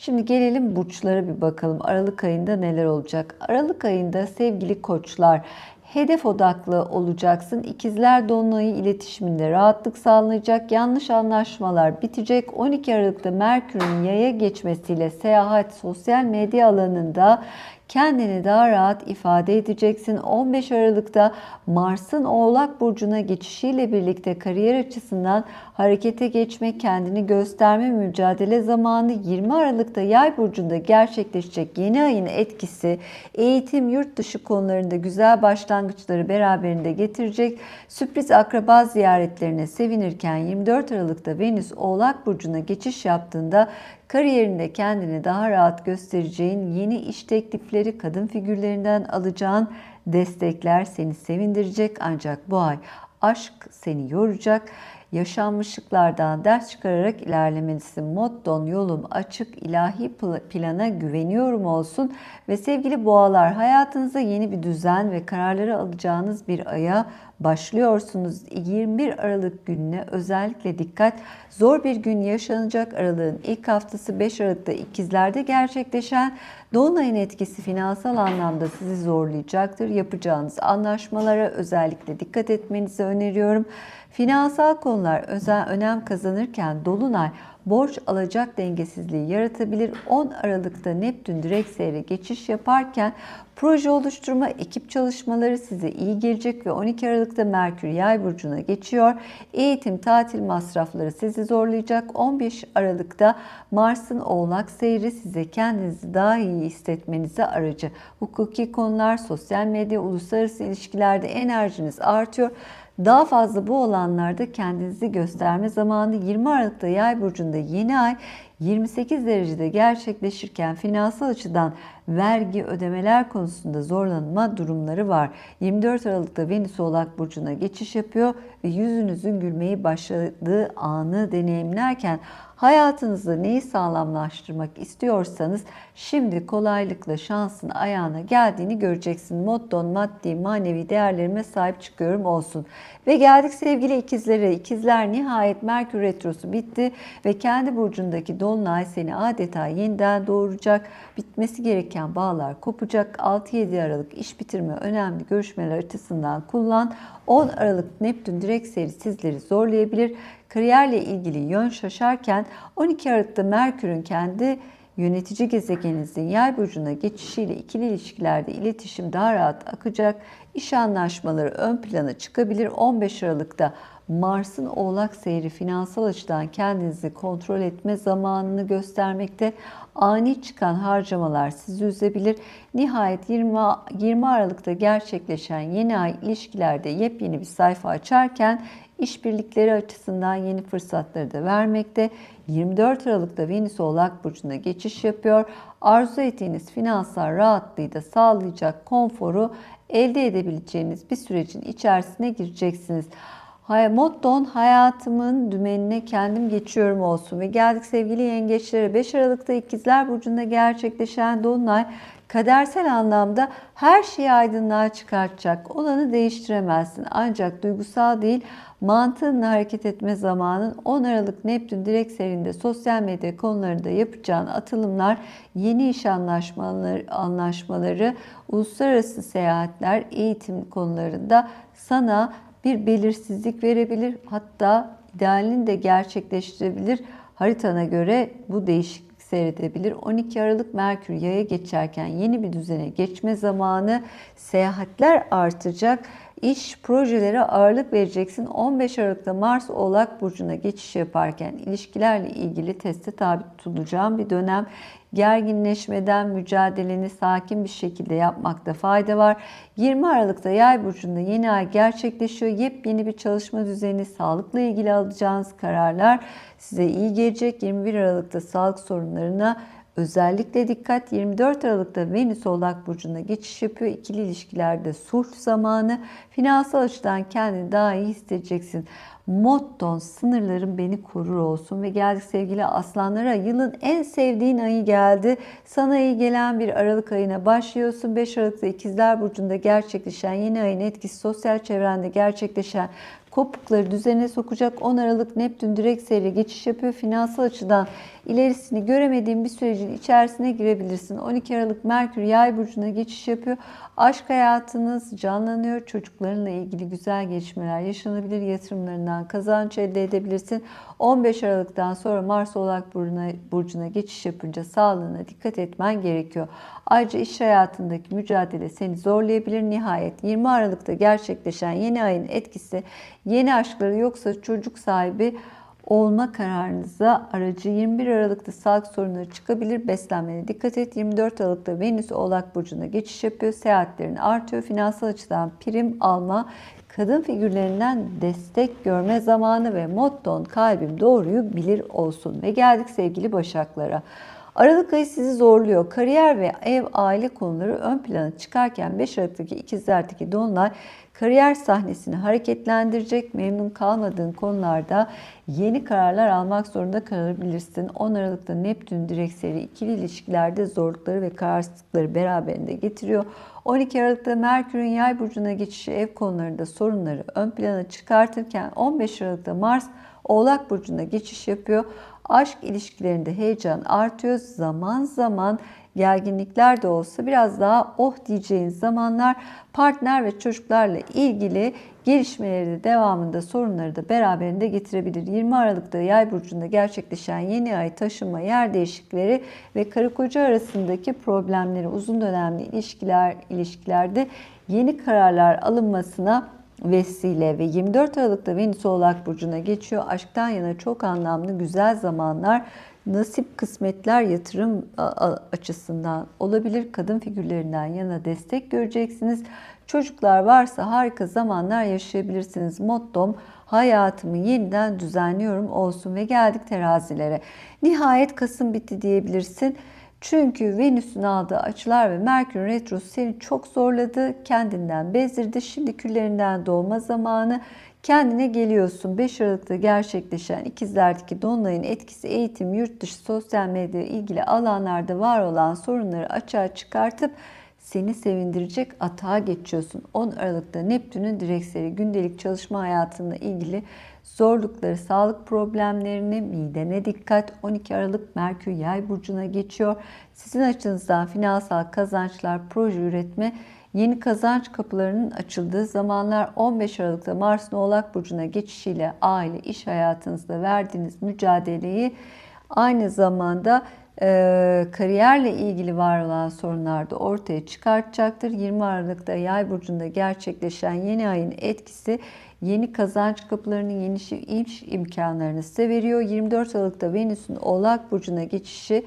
Şimdi gelelim burçlara bir bakalım. Aralık ayında neler olacak? Aralık ayında sevgili koçlar hedef odaklı olacaksın. İkizler Dolunay'ı iletişiminde rahatlık sağlanacak. Yanlış anlaşmalar bitecek. 12 Aralık'ta Merkür'ün yaya geçmesiyle seyahat, sosyal medya alanında kendini daha rahat ifade edeceksin. 15 Aralık'ta Mars'ın Oğlak Burcu'na geçişiyle birlikte kariyer açısından harekete geçme, kendini gösterme mücadele zamanı 20 Aralık'ta Yay Burcu'nda gerçekleşecek yeni ayın etkisi eğitim, yurt dışı konularında güzel başlangıçları beraberinde getirecek. Sürpriz akraba ziyaretlerine sevinirken 24 Aralık'ta Venüs Oğlak Burcu'na geçiş yaptığında kariyerinde kendini daha rahat göstereceğin yeni iş teklifleri, kadın figürlerinden alacağın destekler seni sevindirecek ancak bu ay aşk seni yoracak. Yaşanmışlıklardan ders çıkararak ilerlemelisin. Motton yolum açık, ilahi plana güveniyorum olsun. Ve sevgili boğalar hayatınıza yeni bir düzen ve kararları alacağınız bir aya başlıyorsunuz. 21 Aralık gününe özellikle dikkat. Zor bir gün yaşanacak aralığın ilk haftası 5 Aralık'ta ikizlerde gerçekleşen Dolunay'ın etkisi finansal anlamda sizi zorlayacaktır. Yapacağınız anlaşmalara özellikle dikkat etmenizi öneriyorum. Finansal konular özel önem kazanırken Dolunay borç alacak dengesizliği yaratabilir. 10 Aralık'ta Neptün direkt seyre geçiş yaparken proje oluşturma, ekip çalışmaları size iyi gelecek ve 12 Aralık'ta Merkür Yay burcuna geçiyor. Eğitim, tatil masrafları sizi zorlayacak. 15 Aralık'ta Mars'ın Oğlak seyri size kendinizi daha iyi hissetmenize aracı. Hukuki konular, sosyal medya, uluslararası ilişkilerde enerjiniz artıyor. Daha fazla bu olanlarda kendinizi gösterme zamanı 20 Aralık'ta Yay burcunda yeni ay 28 derecede gerçekleşirken finansal açıdan vergi ödemeler konusunda zorlanma durumları var. 24 Aralık'ta Venüs Oğlak Burcu'na geçiş yapıyor ve yüzünüzün gülmeyi başladığı anı deneyimlerken hayatınızda neyi sağlamlaştırmak istiyorsanız şimdi kolaylıkla şansın ayağına geldiğini göreceksin. Motton maddi manevi değerlerime sahip çıkıyorum olsun. Ve geldik sevgili ikizlere. İkizler nihayet Merkür Retrosu bitti ve kendi burcundaki Dolunay seni adeta yeniden doğuracak. Bitmesi gereken bağlar kopacak. 6-7 Aralık iş bitirme önemli görüşmeler açısından kullan. 10 Aralık Neptün direkt seyri sizleri zorlayabilir. Kariyerle ilgili yön şaşarken 12 Aralık'ta Merkür'ün kendi yönetici gezegeninizin yay burcuna geçişiyle ikili ilişkilerde iletişim daha rahat akacak. İş anlaşmaları ön plana çıkabilir. 15 Aralık'ta Mars'ın Oğlak seyri finansal açıdan kendinizi kontrol etme zamanını göstermekte. Ani çıkan harcamalar sizi üzebilir. Nihayet 20, 20 Aralık'ta gerçekleşen yeni ay ilişkilerde yepyeni bir sayfa açarken işbirlikleri açısından yeni fırsatları da vermekte. 24 Aralık'ta Venüs Oğlak Burcu'na geçiş yapıyor. Arzu ettiğiniz finansal rahatlığı da sağlayacak konforu elde edebileceğiniz bir sürecin içerisine gireceksiniz. Motton hayatımın dümenine kendim geçiyorum olsun. Ve geldik sevgili yengeçlere. 5 Aralık'ta ikizler burcunda gerçekleşen dolunay kadersel anlamda her şeyi aydınlığa çıkartacak. Olanı değiştiremezsin. Ancak duygusal değil mantığınla hareket etme zamanın 10 Aralık Neptün direkt serinde sosyal medya konularında yapacağın atılımlar, yeni iş anlaşmaları, anlaşmaları, uluslararası seyahatler, eğitim konularında sana bir belirsizlik verebilir. Hatta idealini de gerçekleştirebilir. Haritana göre bu değişiklik seyredebilir. 12 Aralık Merkür yaya geçerken yeni bir düzene geçme zamanı seyahatler artacak. İş projelere ağırlık vereceksin. 15 Aralık'ta Mars Oğlak Burcu'na geçiş yaparken ilişkilerle ilgili teste tabi tutulacağım bir dönem. Gerginleşmeden mücadeleni sakin bir şekilde yapmakta fayda var. 20 Aralık'ta Yay burcunda yeni ay gerçekleşiyor. Yepyeni bir çalışma düzeni, sağlıkla ilgili alacağınız kararlar size iyi gelecek. 21 Aralık'ta sağlık sorunlarına Özellikle dikkat 24 Aralık'ta Venüs Oğlak Burcu'na geçiş yapıyor. İkili ilişkilerde sulh zamanı. Finansal açıdan kendini daha iyi hissedeceksin. Motton sınırlarım beni korur olsun ve geldik sevgili aslanlara yılın en sevdiğin ayı geldi. Sana iyi gelen bir Aralık ayına başlıyorsun. 5 Aralık'ta ikizler burcunda gerçekleşen yeni ayın etkisi sosyal çevrende gerçekleşen kopukları düzene sokacak 10 Aralık Neptün direkt seyre geçiş yapıyor. Finansal açıdan ilerisini göremediğin bir sürecin içerisine girebilirsin. 12 Aralık Merkür Yay burcuna geçiş yapıyor. Aşk hayatınız canlanıyor. Çocuklarınla ilgili güzel gelişmeler yaşanabilir. Yatırımlarından kazanç elde edebilirsin. 15 Aralık'tan sonra Mars Oğlak Burcu'na, burcuna geçiş yapınca sağlığına dikkat etmen gerekiyor. Ayrıca iş hayatındaki mücadele seni zorlayabilir. Nihayet 20 Aralık'ta gerçekleşen yeni ayın etkisi yeni aşkları yoksa çocuk sahibi olma kararınıza aracı 21 Aralık'ta sağlık sorunları çıkabilir. Beslenmene dikkat et. 24 Aralık'ta Venüs Oğlak Burcu'na geçiş yapıyor. Seyahatlerin artıyor. Finansal açıdan prim alma, kadın figürlerinden destek görme zamanı ve motton kalbim doğruyu bilir olsun. Ve geldik sevgili Başaklara. Aralık ayı sizi zorluyor. Kariyer ve ev aile konuları ön plana çıkarken 5 Aralık'taki ikizlerdeki dolunay kariyer sahnesini hareketlendirecek. Memnun kalmadığın konularda yeni kararlar almak zorunda kalabilirsin. 10 Aralık'ta Neptün direksleri ikili ilişkilerde zorlukları ve kararsızlıkları beraberinde getiriyor. 12 Aralık'ta Merkür'ün yay burcuna geçişi ev konularında sorunları ön plana çıkartırken 15 Aralık'ta Mars Oğlak Burcu'na geçiş yapıyor. Aşk ilişkilerinde heyecan artıyor. Zaman zaman gerginlikler de olsa biraz daha oh diyeceğin zamanlar partner ve çocuklarla ilgili gelişmeleri de devamında sorunları da beraberinde getirebilir. 20 Aralık'ta Yay burcunda gerçekleşen yeni ay taşınma, yer değişiklikleri ve karı koca arasındaki problemleri uzun dönemli ilişkiler ilişkilerde yeni kararlar alınmasına vesile ve 24 Aralık'ta Venüs Oğlak Burcu'na geçiyor. Aşktan yana çok anlamlı güzel zamanlar, nasip kısmetler yatırım açısından olabilir. Kadın figürlerinden yana destek göreceksiniz. Çocuklar varsa harika zamanlar yaşayabilirsiniz. Mottom hayatımı yeniden düzenliyorum olsun ve geldik terazilere. Nihayet Kasım bitti diyebilirsin. Çünkü Venüs'ün aldığı açılar ve Merkür Retrosu seni çok zorladı, kendinden bezdirdi. Şimdi küllerinden doğma zamanı kendine geliyorsun. 5 Aralık'ta gerçekleşen ikizlerdeki Dolunay'ın etkisi eğitim, yurt dışı, sosyal medya ilgili alanlarda var olan sorunları açığa çıkartıp seni sevindirecek atağa geçiyorsun. 10 Aralık'ta Neptün'ün direksleri gündelik çalışma hayatında ilgili zorlukları, sağlık problemlerini, midene dikkat. 12 Aralık Merkür Yay burcuna geçiyor. Sizin açınızdan finansal kazançlar, proje üretme, yeni kazanç kapılarının açıldığı zamanlar 15 Aralık'ta Mars'ın Oğlak burcuna geçişiyle aile, iş hayatınızda verdiğiniz mücadeleyi aynı zamanda kariyerle ilgili var olan sorunlar da ortaya çıkartacaktır. 20 Aralık'ta Yay burcunda gerçekleşen yeni ayın etkisi yeni kazanç kapılarının yeni iş imkanlarını size veriyor. 24 Aralık'ta Venüs'ün Oğlak burcuna geçişi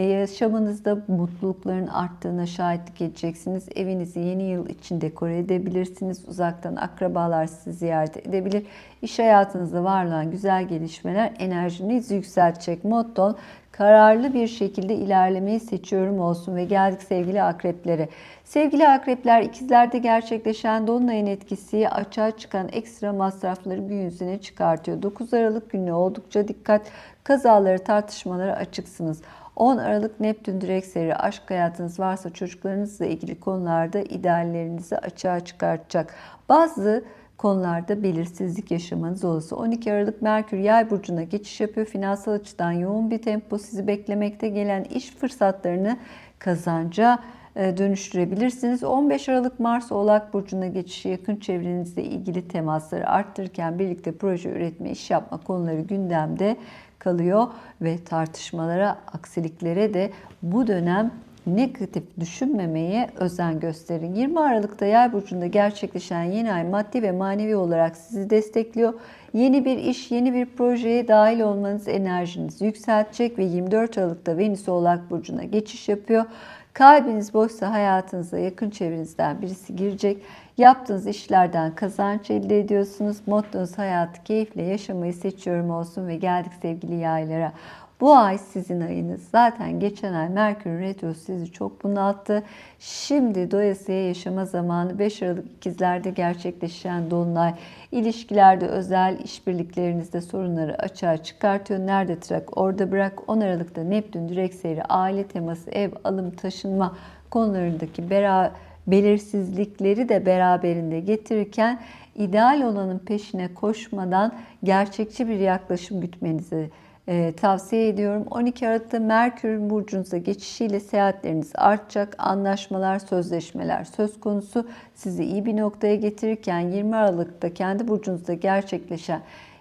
yaşamınızda mutlulukların arttığına şahitlik edeceksiniz. Evinizi yeni yıl için dekore edebilirsiniz. Uzaktan akrabalar sizi ziyaret edebilir. İş hayatınızda var olan güzel gelişmeler enerjinizi yükseltecek. Motton kararlı bir şekilde ilerlemeyi seçiyorum olsun ve geldik sevgili akreplere. Sevgili akrepler ikizlerde gerçekleşen dolunayın etkisi açığa çıkan ekstra masrafları gün yüzüne çıkartıyor. 9 Aralık günü oldukça dikkat kazaları tartışmalara açıksınız. 10 Aralık Neptün direksleri aşk hayatınız varsa çocuklarınızla ilgili konularda ideallerinizi açığa çıkartacak. Bazı konularda belirsizlik yaşamanız olası. 12 Aralık Merkür Yay burcuna geçiş yapıyor. Finansal açıdan yoğun bir tempo sizi beklemekte gelen iş fırsatlarını kazanca e, dönüştürebilirsiniz. 15 Aralık Mars Oğlak Burcu'na geçişi yakın çevrenizle ilgili temasları arttırırken birlikte proje üretme, iş yapma konuları gündemde kalıyor ve tartışmalara, aksiliklere de bu dönem negatif düşünmemeye özen gösterin. 20 Aralık'ta Yay burcunda gerçekleşen yeni ay maddi ve manevi olarak sizi destekliyor. Yeni bir iş, yeni bir projeye dahil olmanız enerjinizi yükseltecek ve 24 Aralık'ta Venüs Oğlak burcuna geçiş yapıyor. Kalbiniz boşsa hayatınıza yakın çevrenizden birisi girecek. Yaptığınız işlerden kazanç elde ediyorsunuz. Mottonuz hayatı keyifle yaşamayı seçiyorum olsun ve geldik sevgili yaylara. Bu ay sizin ayınız. Zaten geçen ay Merkür Retro sizi çok bunalttı. Şimdi doyasıya yaşama zamanı 5 Aralık ikizlerde gerçekleşen Dolunay ilişkilerde özel işbirliklerinizde sorunları açığa çıkartıyor. Nerede trak orada bırak. 10 Aralık'ta Neptün direkt seyri, aile teması, ev, alım, taşınma konularındaki beraber belirsizlikleri de beraberinde getirirken ideal olanın peşine koşmadan gerçekçi bir yaklaşım gütmenizi e, tavsiye ediyorum. 12 Aralık'ta Merkür burcunuza geçişiyle seyahatleriniz artacak. Anlaşmalar, sözleşmeler söz konusu sizi iyi bir noktaya getirirken 20 Aralık'ta kendi burcunuzda gerçekleşen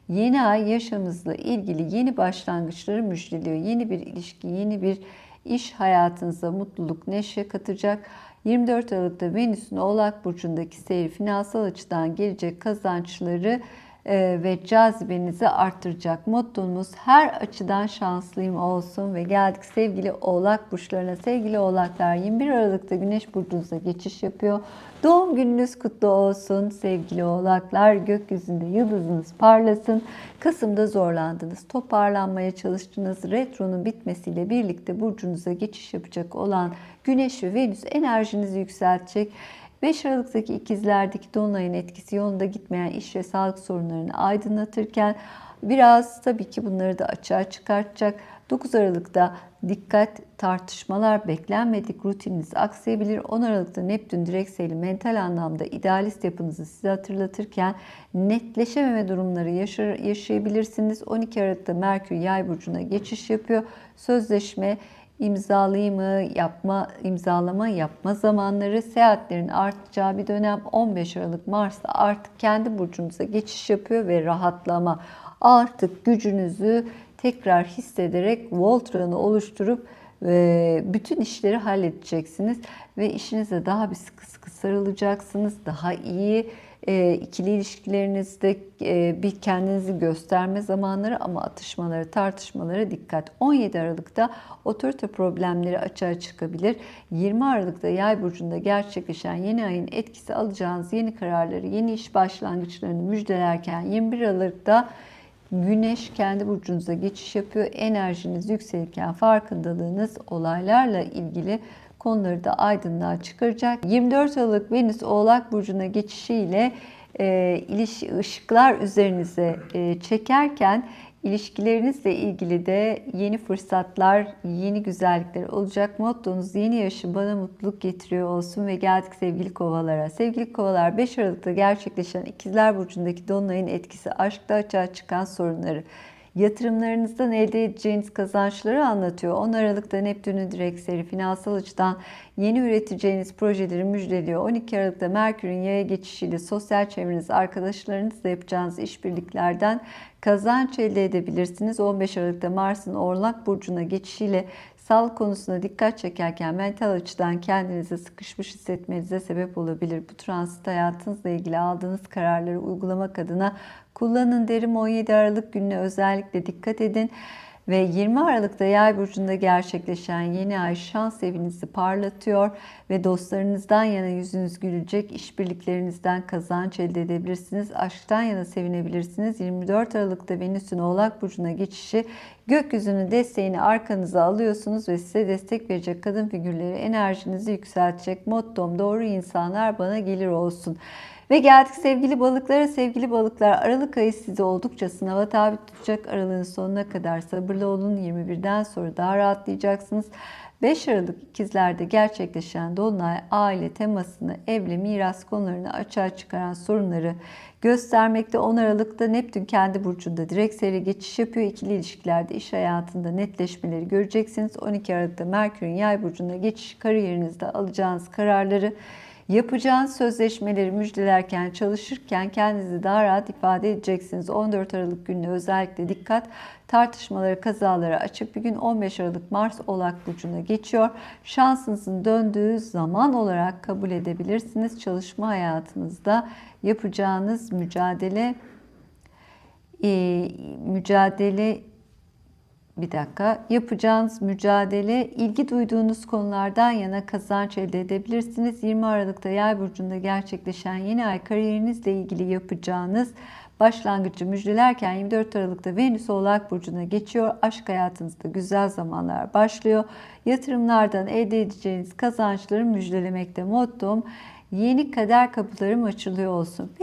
yeni ay yaşamınızla ilgili yeni başlangıçları müjdeliyor. Yeni bir ilişki, yeni bir iş hayatınıza mutluluk, neşe katacak. 24 Aralık'ta Venüs'ün Oğlak Burcu'ndaki seyri finansal açıdan gelecek kazançları ve cazibenizi arttıracak. Mottomuz her açıdan şanslıyım olsun ve geldik sevgili Oğlak burçlarına. Sevgili Oğlaklar 21 Aralık'ta Güneş burcunuza geçiş yapıyor. Doğum gününüz kutlu olsun sevgili Oğlaklar. Gökyüzünde yıldızınız parlasın. Kasım'da zorlandınız, toparlanmaya çalıştınız. Retronun bitmesiyle birlikte burcunuza geçiş yapacak olan Güneş ve Venüs enerjinizi yükseltecek. 5 Aralık'taki ikizlerdeki dolunayın etkisi yolunda gitmeyen iş ve sağlık sorunlarını aydınlatırken biraz tabii ki bunları da açığa çıkartacak. 9 Aralık'ta dikkat, tartışmalar, beklenmedik rutininiz aksayabilir. 10 Aralık'ta Neptün direkseli mental anlamda idealist yapınızı size hatırlatırken netleşememe durumları yaşayabilirsiniz. 12 Aralık'ta Merkür Yay burcuna geçiş yapıyor. Sözleşme, imzalayımı yapma, imzalama yapma zamanları seyahatlerin artacağı bir dönem 15 Aralık Mars'ta artık kendi burcunuza geçiş yapıyor ve rahatlama artık gücünüzü tekrar hissederek Voltran'ı oluşturup ve bütün işleri halledeceksiniz ve işinize daha bir sıkı sıkı sarılacaksınız. Daha iyi e, ikili ilişkilerinizde e, bir kendinizi gösterme zamanları ama atışmaları, tartışmalara dikkat. 17 Aralık'ta otorite problemleri açığa çıkabilir. 20 Aralık'ta Yay burcunda gerçekleşen yeni ayın etkisi alacağınız yeni kararları, yeni iş başlangıçlarını müjdelerken 21 Aralık'ta Güneş kendi burcunuza geçiş yapıyor. Enerjiniz yükselirken farkındalığınız olaylarla ilgili konuları da aydınlığa çıkaracak. 24 Aralık Venüs Oğlak Burcu'na geçişiyle e, ilişki, ışıklar üzerinize e, çekerken ilişkilerinizle ilgili de yeni fırsatlar, yeni güzellikler olacak. Mottonuz yeni yaşı bana mutluluk getiriyor olsun ve geldik sevgili kovalara. Sevgili kovalar 5 Aralık'ta gerçekleşen ikizler burcundaki dolunayın etkisi aşkta açığa çıkan sorunları yatırımlarınızdan elde edeceğiniz kazançları anlatıyor. 10 Aralık'ta Neptün'ün direksleri finansal açıdan yeni üreteceğiniz projeleri müjdeliyor. 12 Aralık'ta Merkür'ün yaya geçişiyle sosyal çevreniz, arkadaşlarınızla yapacağınız işbirliklerden kazanç elde edebilirsiniz. 15 Aralık'ta Mars'ın Oğlak Burcu'na geçişiyle sağlık konusuna dikkat çekerken mental açıdan kendinizi sıkışmış hissetmenize sebep olabilir. Bu transit hayatınızla ilgili aldığınız kararları uygulamak adına kullanın derim 17 Aralık gününe özellikle dikkat edin. Ve 20 Aralık'ta Yay burcunda gerçekleşen yeni ay şans evinizi parlatıyor ve dostlarınızdan yana yüzünüz gülecek, işbirliklerinizden kazanç elde edebilirsiniz, aşktan yana sevinebilirsiniz. 24 Aralık'ta Venüs'ün Oğlak burcuna geçişi gökyüzünün desteğini arkanıza alıyorsunuz ve size destek verecek kadın figürleri enerjinizi yükseltecek. Mottom doğru insanlar bana gelir olsun. Ve geldik sevgili balıklara. Sevgili balıklar Aralık ayı sizi oldukça sınava tabi tutacak. Aralığın sonuna kadar sabırlı olun. 21'den sonra daha rahatlayacaksınız. 5 Aralık ikizlerde gerçekleşen Dolunay aile temasını, evli miras konularını açığa çıkaran sorunları göstermekte. 10 Aralık'ta Neptün kendi burcunda direkt seyre geçiş yapıyor. İkili ilişkilerde iş hayatında netleşmeleri göreceksiniz. 12 Aralık'ta Merkür'ün yay burcuna geçiş kariyerinizde alacağınız kararları Yapacağınız sözleşmeleri müjdelerken, çalışırken kendinizi daha rahat ifade edeceksiniz. 14 Aralık gününe özellikle dikkat. Tartışmaları, kazalara açık bir gün 15 Aralık Mars Oğlak Burcu'na geçiyor. Şansınızın döndüğü zaman olarak kabul edebilirsiniz. Çalışma hayatınızda yapacağınız mücadele e, mücadele bir dakika. Yapacağınız mücadele, ilgi duyduğunuz konulardan yana kazanç elde edebilirsiniz. 20 Aralık'ta Yay burcunda gerçekleşen yeni ay kariyerinizle ilgili yapacağınız başlangıcı müjdelerken 24 Aralık'ta Venüs Oğlak burcuna geçiyor. Aşk hayatınızda güzel zamanlar başlıyor. Yatırımlardan elde edeceğiniz kazançları müjdelemekte mottom. Yeni kader kapılarım açılıyor olsun. Peki